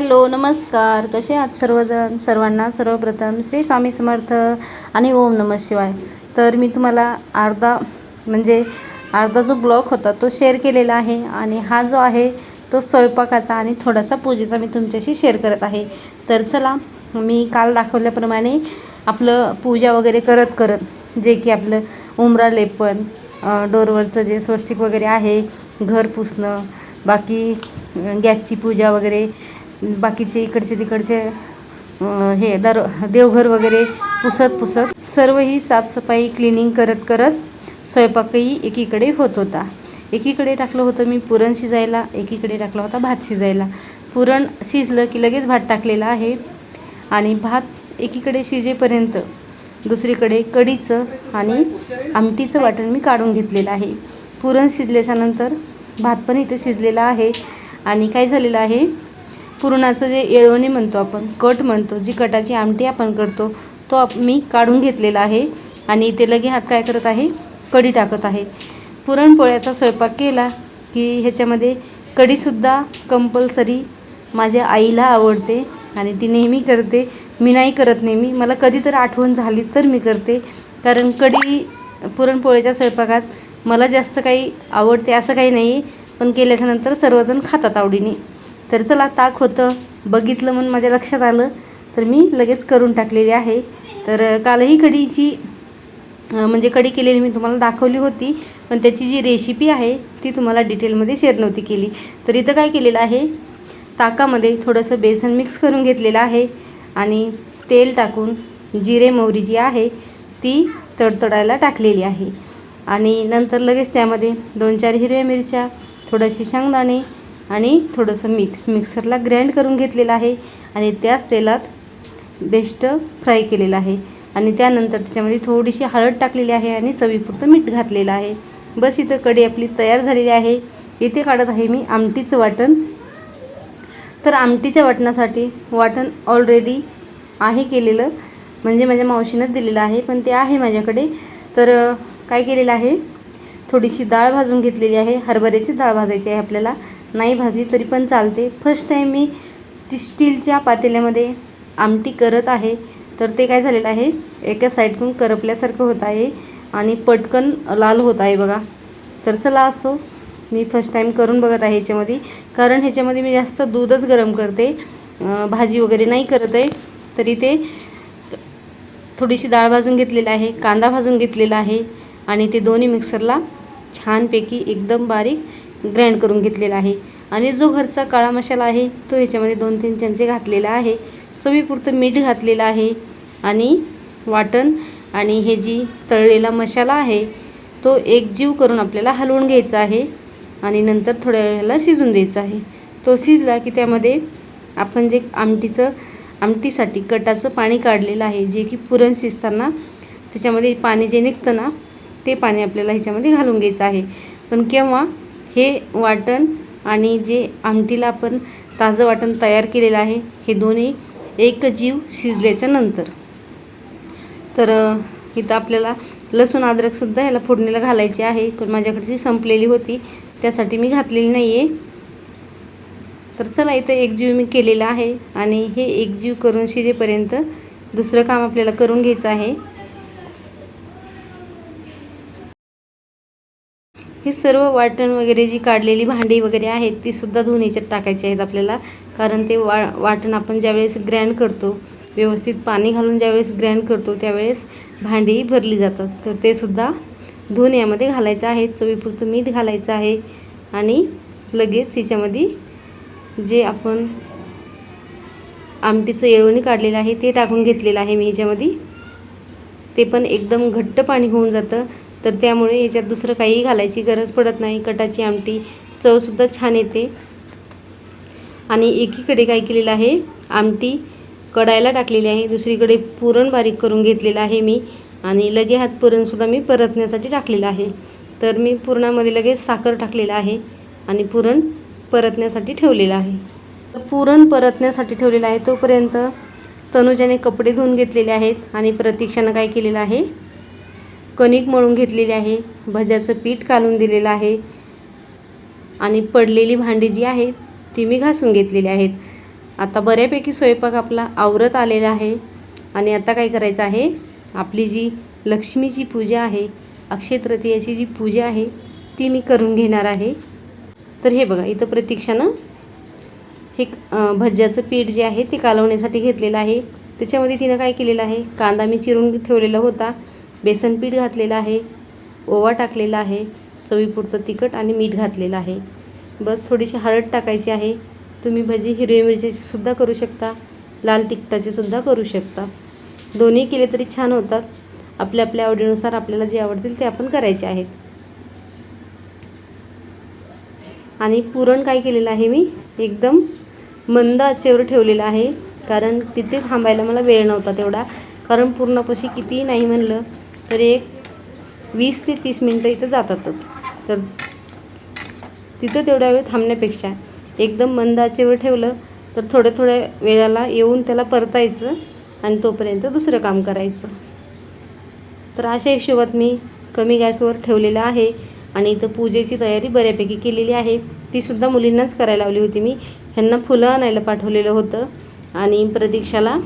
Hello नमस्कार. कसे आहात सर्वजण? सर्वांना सर्वप्रथम श्री स्वामी समर्थ आणि ओम नम शिवाय. तर मी तुम्हाला अर्धा म्हणजे अर्धा जो ब्लॉग होता तो शेअर केलेला आहे आणि हा जो आहे तो स्वयंपाकाचा आणि थोडासा पूजेचा मी तुमच्याशी शेअर करत आहे. तर चला मी काल दाखवल्याप्रमाणे आपलं पूजा वगैरे करत करत जे की आपलं उमरा लेपन डोरवरचं जे स्वस्तिक वगैरे आहे घर पुसणं बाकी गॅसची पूजा वगैरे बाकीचे इकडचे तिकडचे हे दर देवघर वगैरे पुसत पुसत सर्व ही साफसफाई क्लिनिंग करत करत स्वयंपाकही एकीकडे होत होता. एकीकडे टाकलं होतं मी पुरण शिजायला एकीकडे टाकला होता भात शिजायला. पुरण शिजलं की लगेच भात टाकलेला आहे आणि भात एकीकडे शिजेपर्यंत दुसरीकडे कढीचं आणि आमटीचं वाटण मी काढून घेतलेलं आहे. पुरण शिजल्याच्यानंतर भात पण इथे शिजलेला आहे आणि काय झालेलं आहे? पुरणाचं जे येळवणी म्हणतो आपण कट म्हणतो जी कटाची आमटी आपण करतो तो आप मी काढून घेतलेला आहे आणि इथे लगे हात काय करत आहे? कढी टाकत आहे. पुरणपोळ्याचा स्वयंपाक केला की ह्याच्यामध्ये कढीसुद्धा कंपल्सरी माझ्या आईला आवडते आणि ती नेहमी करते. मी नाही करत नेहमी. मला कधी तर आठवण झाली तर मी करते. कारण कढी पुरणपोळीच्या स्वयंपाकात मला जास्त काही आवडते असं काही नाही पण केल्याच्यानंतर सर्वजण खातात आवडीने. तर चला ताक होतं. बघितलं म्हणून माझ्या लक्षात आलं. तर मी लगेच करून टाकलेली आहे. तर कालही कढीची म्हणजे कढी केलेली मी तुम्हाला दाखवली होती. पण त्याची जी रेसिपी आहे ती तुम्हाला डिटेलमध्ये शेअर नव्हती केली. तर इथं काय केलेलं आहे? ताकामध्ये थोडंसं बेसन मिक्स करून घेतलेलं आहे. आणि तेल टाकून जिरे मोहरी जी आहे ती तडतडायला टाकलेली आहे. आणि नंतर लगेच त्यामध्ये दोन चार हिरव्या मिरच्या थोडेसे शेंगदाणे आणि थोडंसं मीठ मिक्सरला ग्राइंड करून घेतलेलं आहे आणि त्याच तेलात बेस्ट फ्राय केलेलं आहे. आणि त्यानंतर त्याच्यामध्ये थोडीशी हळद टाकलेली आहे आणि चवीपुरतं मीठ घातलेलं आहे. बस इथं कढी आपली तयार झालेली आहे. इथे काढत आहे मी आमटीचं वाटण. तर आमटीच्या वाटणासाठी वाटण ऑलरेडी आहे केलेलं. म्हणजे माझ्या मावशीनंच दिलेलं आहे पण ते आहे माझ्याकडे. तर काय केलेलं आहे? थोडीशी डाळ भाजून घेतलेली आहे. हरभऱ्याची डाळ भाजायची आहे आपल्याला. नाही भाजली तरी पण चालते. फर्स्ट टाईम मी ती स्टीलच्या पातेल्यामध्ये आमटी करत आहे. तर ते काय झालेलं आहे? एका साईडकडून करपल्यासारखं होत आहे आणि पटकन लाल होत आहे बघा. तर चला असो मी फर्स्ट टाईम करून बघत आहे ह्याच्यामध्ये. कारण ह्याच्यामध्ये मी जास्त दूधच गरम करते. भाजी वगैरे नाही करत आहे. तरी ते थोडीशी डाळ भाजून घेतलेली आहे कांदा भाजून घेतलेला आहे आणि ते दोन्ही मिक्सरला छानपैकी एकदम बारीक ग्राइंड करून घेतलेला आहे. आणि जो घरचा काळा मसाला आहे तो ह्याच्यामध्ये दोन तीन चमचे घातलेला आहे. चवीपुरतं मीठ घातलेलं आहे. आणि वाटण आणि हे जी तळलेला मसाला आहे तो एकजीव करून आपल्याला हलवून घ्यायचा आहे. आणि नंतर थोड्या वेळेला शिजून द्यायचा आहे. तो शिजला की त्यामध्ये आपण जे आमटीचं आमटीसाठी कटाचं पाणी काढलेलं आहे जे की पुरण शिजताना त्याच्यामध्ये पाणी जे निघतं ना ते पाणी आपल्याला ह्याच्यामध्ये घालून घ्यायचं आहे. पण केव्हा हे वाटण आणि जे आमटीला आपण ताजं वाटण तयार केलेलं आहे हे दोन्ही एक जीव शिजल्याच्या नंतर. तर इथं आपल्याला लसूण अद्रकसुद्धा ह्याला फोडणीला घालायची आहे पण माझ्याकडची संपलेली होती त्यासाठी मी घातलेली नाही आहे तर चला इथं एकजीव मी केलेला आहे आणि हे एकजीव करून शिजेपर्यंत दुसरं काम आपल्याला करून घ्यायचं आहे. हे सर्व वाटण वगैरे जी काढलेली भांडी वगैरे आहेत ती सुद्धा धुवून याच्यात टाकायची आहेत आपल्याला. कारण ते वा वाटण आपण ज्यावेळेस ग्रँड करतो व्यवस्थित पाणी घालून ज्यावेळेस ग्रँड करतो त्यावेळेस भांडीही भरली जातात. तर ते सुद्धा धुवून यामध्ये घालायचं आहे. चवीपुरतं मीठ घालायचं आहे आणि लगेच हिच्यामध्ये जे आपण आमटीचं येळवणी काढलेलं आहे ते टाकून घेतलेलं आहे मी ह्याच्यामध्ये ते पण एकदम घट्ट पाणी होऊन जातं. तर त्यामुळे ह्याच्यात दुसरं काही घालायची गरज पडत नाही. कटाची आमटी चवसुद्धा छान येते. आणि एकीकडे काय केलेलं आहे आमटी कडायला टाकलेली आहे. दुसरीकडे पुरण बारीक करून घेतलेलं आहे मी आणि लगे हात पुरणसुद्धा मी परतण्यासाठी टाकलेलं आहे. तर मी पुरणामध्ये लगेच साखर टाकलेलं आहे आणि पुरण परतण्यासाठी ठेवलेलं आहे. पुरण परतण्यासाठी ठेवलेलं आहे तोपर्यंत तनुजाने कपडे धुवून घेतलेले आहेत आणि प्रतीक्षानं काय केलेलं आहे कणिक मळून घेतलेली आहे. भज्याचं पीठ कालून दिलेलं आहे. आणि पडलेली भांडी जी आहेत ती मी घासून घेतलेली आहेत. आता बऱ्यापैकी स्वयंपाक आपला आवरत आलेला आहे. आणि आता काय करायचं आहे? आपली जी लक्ष्मीची पूजा आहे अक्षय तृतीयाची जी पूजा आहे ती मी करून घेणार आहे. तर हे बघा इथं प्रतीक्षानं हे भज्याचं पीठ जे आहे ते कालवण्यासाठी घेतलेलं आहे. त्याच्यामध्ये तिनं काय केलेलं आहे? कांदा मी चिरून ठेवलेला होता. बेसन पीठ घातलेलं आहे ओवा टाकलेला आहे चवीपुरतं तिखट आणि मीठ घातलेलं आहे. बस थोडीशी हळद टाकायची आहे. तुम्ही भजी हिरवी मिरचीची सुद्धा करू शकता लाल तिखटाचे सुद्धा करू शकता. दोन्ही केले तरी छान होतात. आपल्या आपल्या आवडीनुसार आपल्याला जे आवडतील ते आपण करायचे आहेत. आणि पुरण काय केलेलं आहे मी? एकदम मंद आचेवर ठेवलेलं आहे. कारण तिथे थांबायला मला वेळ नव्हता तेवढा. कारण पूर्णपशी कितीही नाही म्हणलं तर एक वीस ते तीस मिनटं इथं जातातच. तर तिथं तेवढ्या वेळ थांबण्यापेक्षा एकदम मंद आचेवर ठेवलं तर थोड्या थोड्या वेळाला येऊन त्याला परतायचं आणि तोपर्यंत दुसरं काम करायचं. तर अशा हिशोबात मी कमी गॅसवर ठेवलेलं आहे आणि इथं पूजेची तयारी बऱ्यापैकी केलेली आहे. तीसुद्धा मुलींनाच करायला लावली होती मी. ह्यांना फुलं आणायला पाठवलेलं होतं आणि प्रतीक्षाला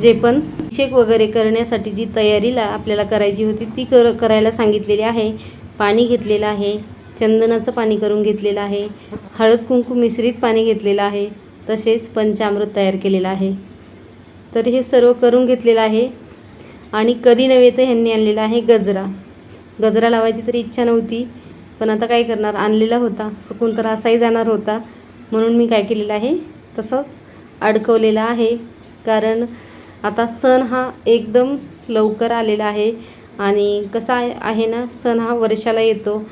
जे पण शेक वगैरे करण्यासाठी जी तयारीला आपल्याला करायची होती ती कर करायला सांगितलेली आहे. पाणी घेतलेलं आहे. चंदनाचं पाणी करून घेतलेलं आहे. हळद कुंकू मिश्रित पाणी घेतलेलं आहे. तसेच पंचामृत तयार केलेलं आहे. तर हे सर्व करून घेतलेलं आहे. आणि कधी नव्हे तर ह्यांनी आणलेला आहे गजरा. गजरा लावायची तरी इच्छा नव्हती पण आता काय करणार? आणलेला होता. सुकून तर असाही जाणार होता. म्हणून मी काय केलेलं आहे? तसंच अडकवलेला आहे. कारण आता सण हा एकदम लवकर आलेला आहे. आणि कसा आहे आहे ना सण हा वर्षाला येतो.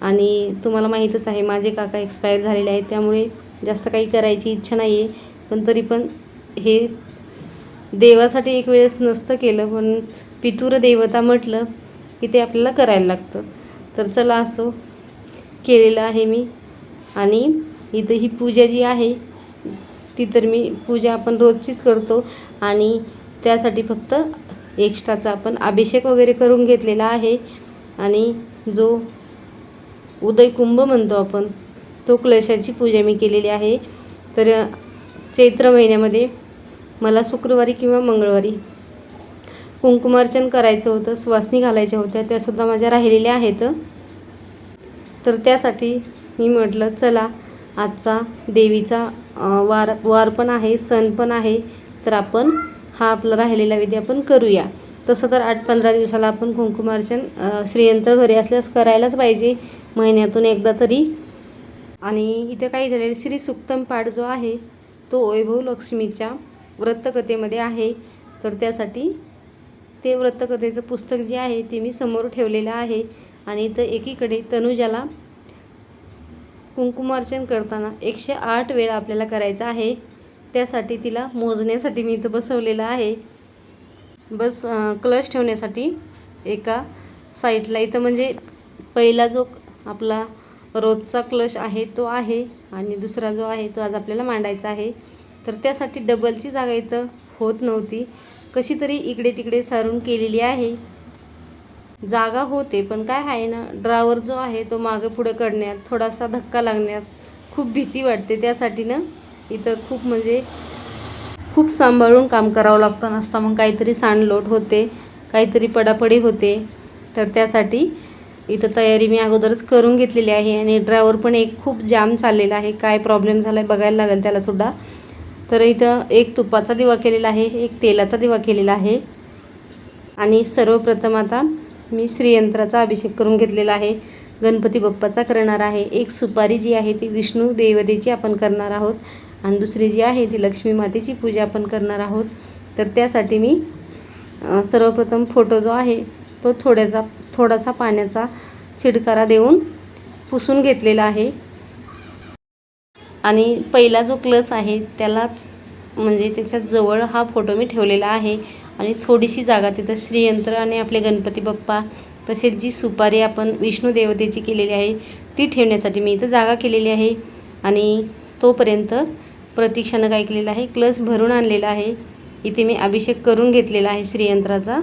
आणि तुम्हाला माहीतच आहे माझे काका एक्सपायर झालेले आहेत. त्यामुळे जास्त काही करायची इच्छा नाही आहे पण तरी पण हे देवासाठी एक वेळेस नसतं केलं पण पितूर देवता म्हटलं की ते आपल्याला करायला लागतं. तर चला असो केलेलं आहे मी. आणि इथं ही पूजा जी आहे ती तर मी पूजा आपण रोजचीच करतो. आणि त्यासाठी फक्त एक्स्ट्राचा आपण अभिषेक वगैरे करून घेतलेला आहे. आणि जो उदय कुंभ म्हणतो आपण तो कलशाची पूजा मी केलेली आहे. तर चैत्र महिन्यामध्ये मला शुक्रवारी किंवा मंगळवारी कुंकुमार्चन करायचं होतं सुवासनी घालायच्या होत्या त्यासुद्धा माझ्या राहिलेल्या आहेत. तर त्यासाठी मी म्हटलं चला आजचा देवीचा वार वार पण आहे सण पण आहे. तर आपण हा आपला राहिलेला विधी आपण करूया. तसं तर आठ पंधरा दिवसाला आपण कुंकुमार्चन श्रीयंत्र घरी असल्यास करायलाच पाहिजे. महिन्यातून एकदा तरी. आणि इथे काय झालेलं श्री सुक्तम पाठ जो आहे तो वैभव लक्ष्मीच्या व्रतकथेमध्ये आहे. तर त्यासाठी ते व्रतकथेचं पुस्तक जे आहे ते मी समोर ठेवलेलं आहे. आणि इथं एकीकडे तनुजाला कुंकुमार्चन करताना एकशे आठ वेळा आपल्याला करायचं आहे. त्यासाठी तिला मोजण्यासाठी मी इथं बसवलेलं आहे. बस क्लश ठेवण्यासाठी एका साईडला इथं म्हणजे पहिला जो आपला रोजचा क्लश आहे तो आहे आणि दुसरा जो आहे तो आज आपल्याला मांडायचा आहे. तर त्यासाठी डबलची जागा इथं होत नव्हती. कशी तरी इकडे तिकडे सारून केलेली आहे. जागा होते पण काय आहे ना ड्रावर जो आहे तो मागे पुढं करण्यात थोडासा धक्का लागण्यात खूप भीती वाटते. त्यासाठी ना इथं खूप म्हणजे खूप सांभाळून काम करावं लागतं. नसता मग काहीतरी सांडलोट होते काहीतरी पडापडी होते. तर त्यासाठी इथं तयारी मी अगोदरच करून घेतलेली आहे आणि ड्रायव्हर पण एक खूप जाम चाललेला आहे. काय प्रॉब्लेम झाला आहे बघायला लागेल त्यालासुद्धा तर इथं एक तुपाचा दिवा केलेला आहे एक तेलाचा दिवा केलेला आहे. आणि सर्वप्रथम आता मी श्रीयंत्राचा अभिषेक करून घेतलेला आहे. गणपती बाप्पाचा करणार आहे. एक सुपारी जी आहे ती विष्णू देवतेची आपण करणार आहोत. आणि दुसरी जी आहे ती लक्ष्मी मातेची पूजा आपण करणार आहोत. तर त्यासाठी मी सर्वप्रथम फोटो जो आहे तो थोड्याचा थोडासा पाण्याचा छिडकारा देऊन पुसून घेतलेला आहे. आणि पहिला जो क्लस आहे त्यालाच म्हणजे त्याच्याजवळ हा फोटो मी ठेवलेला आहे. आणि थोडीशी जागा तिथं श्रीयंत्र आणि आपले गणपती बाप्पा तसेच जी सुपारी आपण विष्णू देवतेची केलेली आहे ती ठेवण्यासाठी मी इथं जागा केलेली आहे. आणि तोपर्यंत प्रतीक्षानं काय केलेलं आहे क्लस भरून आणलेला आहे. इथे मी अभिषेक करून घेतलेला आहे श्रीयंत्राचा.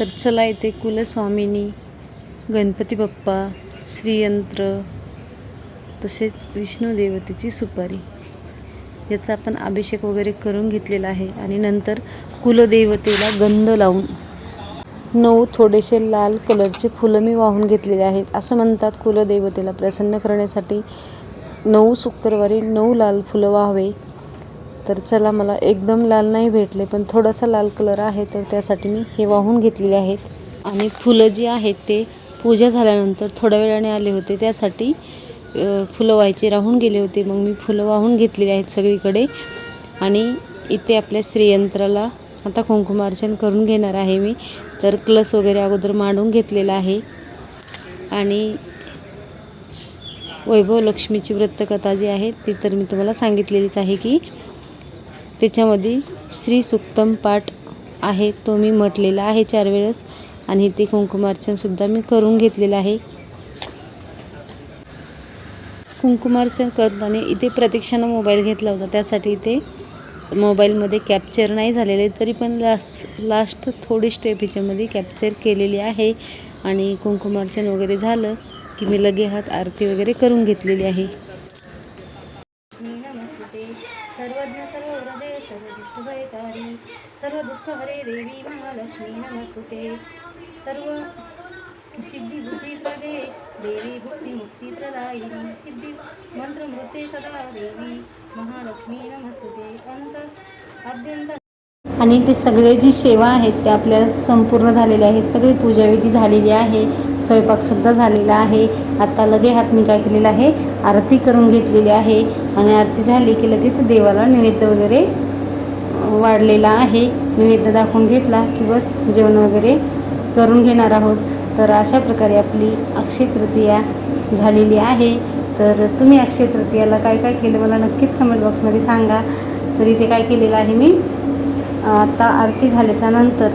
तर चला इथे कुलस्वामिनी गणपती बाप्पा श्रीयंत्र तसेच विष्णू देवतेची सुपारी. याचा आपण अभिषेक वगैरे करून घेतलेला आहे आणि नंतर कुलदेवतेला गंध लावून नऊ थोडेसे लाल कलरचे फुलं मी वाहून घेतलेले आहेत. असं म्हणतात कुलदेवतेला प्रसन्न करण्यासाठी नऊ शुक्रवारी नऊ लाल फुलं वाहावे. तर चला मला एकदम लाल नाही भेटले पण थोडासा लाल कलर आहे तर त्यासाठी मी हे वाहून घेतलेले आहेत. आणि फुलं जी आहेत ते पूजा झाल्यानंतर थोड्या वेळाने आले होते. त्यासाठी फुलं व्हायचे राहून गेले होते. मग मी फुलं वाहून घेतलेली आहेत सगळीकडे. आणि इथे आपल्या श्रीयंत्राला आता कुंकुमार्चन करून घेणार आहे मी. तर क्लस वगैरे अगोदर मांडून घेतलेला आहे. आणि वैभव लक्ष्मीची व्रतकथा जी आहे ती तर मी तुम्हाला सांगितलेलीच आहे की त्याच्यामध्ये श्री सुक्तम पाठ आहे तो मी म्हटलेला आहे चार वेळेस. आणि ते कुंकुमार्चनसुद्धा मी करून घेतलेलं आहे. कुंकुमार्चन करताना इथे प्रतीक्षानं मोबाईल घेतला होता. त्यासाठी इथे मोबाईलमध्ये कॅप्चर नाही झालेले तरी पण लास्ट लास्ट थोडी स्टेप हिच्यामध्ये कॅप्चर केलेली आहे. आणि कुंकुमार्चन वगैरे झालं की मी लगे हात आरती वगैरे करून घेतलेली आहे मी नमस्ते सर्वज्ञ सर्व हृदय सर्व दुःख हरे देवी महालक्ष्मी नमस्तुते। सर्व सिद्धिबुद्धिप्रदे देवी भुक्तिमुक्तिप्रदायिनी मुक्ती सिद्धी मंत्र सदा देवी महालक्ष्मी नमस्तुते। अंत अत्यंत आणि ते सगळे जी सेवा आहेत त्या आपल्या संपूर्ण झालेल्या आहेत. सगळी पूजाविधी झालेली आहे स्वयंपाकसुद्धा झालेला आहे. आत्ता लगे हात मी काय केलेलं आहे? आरती करून घेतलेली आहे. आणि आरती झाली की लगेच देवाला नैवेद्य वगैरे वाढलेला आहे. नैवेद्य दाखवून घेतला की बस जेवण वगैरे करून घेणार आहोत. तर अशा प्रकारे आपली अक्षय तृतीया झालेली आहे. तर तुम्ही अक्षय तृतीयाला काय काय केलं मला नक्कीच कमेंट बॉक्समध्ये सांगा. तर इथे काय केलेलं आहे मी? आता आरती झाल्याच्यानंतर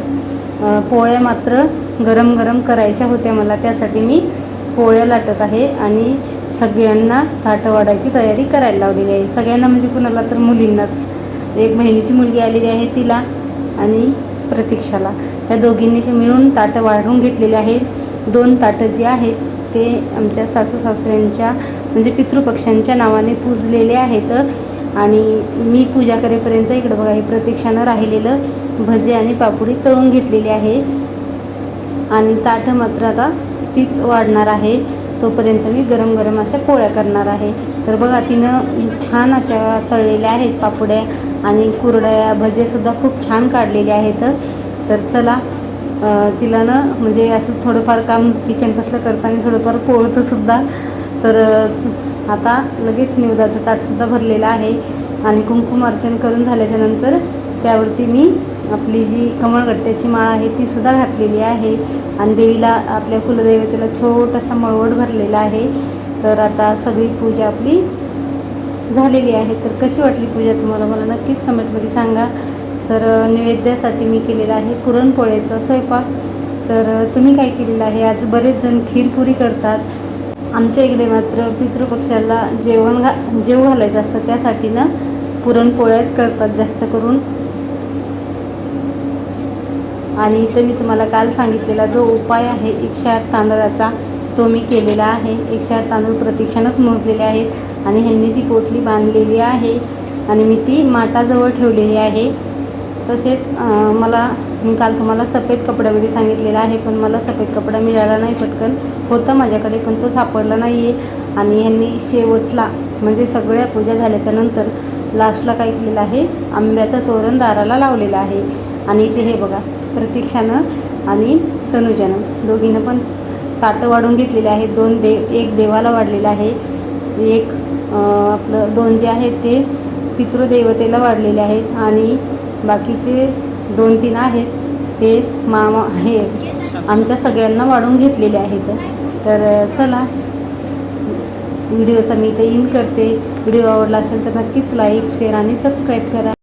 पोळ्या मात्र गरम गरम करायच्या होत्या मला. त्यासाठी मी पोळ्या लाटत आहे आणि सगळ्यांना ताटं वाढायची तयारी करायला लावलेली आहे. सगळ्यांना म्हणजे कुणाला तर मुलींनाच. एक बहिणीची मुलगी आलेली आहे तिला आणि प्रतीक्षाला. या दोघींनी मिळून ताटं वाढवून घेतलेले आहे. दोन ताटं जी आहेत ते आमच्या सासू सासऱ्यांच्या म्हणजे पितृपक्षांच्या नावाने पूजलेले आहेत. आणि मी पूजा करेपर्यंत इकडं बघा हे प्रतीक्षानं राहिलेलं भजे आणि पापुडी तळून घेतलेली आहे. आणि ताटं मात्र आता तीच वाढणार आहे. तोपर्यंत मी गरम गरम अशा पोळ्या करणार आहे. तर बघा तिनं छान अशा तळलेल्या आहेत पापुड्या आणि कुरड्या भजेसुद्धा खूप छान काढलेले आहेत. तर चला तिला ना म्हणजे असं थोडंफार काम किचनपासलं करताना थोडंफार पोळतंसुद्धा तर आता लगेच निवदाचं ताटसुद्धा भरलेलं आहे आणि कुंकुम अर्चन करून झाल्याच्यानंतर त्यावरती मी आपली जी कमळगट्ट्याची माळ आहे ती सुद्धा घातलेली आहे. आणि देवीला आपल्या कुलदैवतेला छोटासा मळवट भरलेला आहे. तर आता सगळी पूजा आपली झालेली आहे. तर कशी वाटली पूजा तुम्हाला? मला नक्कीच कमेंटमध्ये सांगा. तर नैवेद्यासाठी मी केलेला आहे पुरणपोळ्याचा स्वयंपाक. तर तुम्ही काय केलेलं आहे? आज बरेच जण खीरपुरी करतात. आमच्या इकडे मात्र पितृपक्षाला जेवण घा जेव घालायचं असतं. त्यासाठी ना पुरणपोळ्याच करतात जास्त करून. आणि इथं मी तुम्हाला काल सांगितलेला जो उपाय आहे एकशे आठ तांदळाचा तो मी केलेला आहे. एकशे आठ तांदूळ प्रतीक्षानंच मोजलेले आहेत आणि ह्यांनी ती पोटली बांधलेली आहे आणि मी ती माटाजवळ ठेवलेली आहे. तसेच मला मी काल तुम्हाला सफेद कपड्यामध्ये सांगितलेलं आहे पण मला सफेद कपडा मिळाला नाही पटकन. होता माझ्याकडे पण तो सापडला नाही आहे आणि ह्यांनी शेवटला म्हणजे सगळ्या पूजा झाल्याच्यानंतर लास्टला काय केलेलं आहे आंब्याचं तोरण दाराला लावलेलं आहे. आणि इथे हे बघा प्रतीक्षानं आणि तनुजानं. दोघीनं पण ताटं वाढून घेतलेले आहेत. दोन देव एक देवाला वाढलेलं आहे. एक आपलं दोन जे आहेत ते पितृदेवतेला वाढलेले आहेत. आणि बाकीचे दोन तीन आहेत ते मामा हे आमच्या सगळ्यांना वाढून घेतलेले आहेत. तर चला व्हिडिओचा मी इथे इन करते. व्हिडिओ आवडला असेल तर नक्कीच लाईक शेअर आणि सबस्क्राईब करा.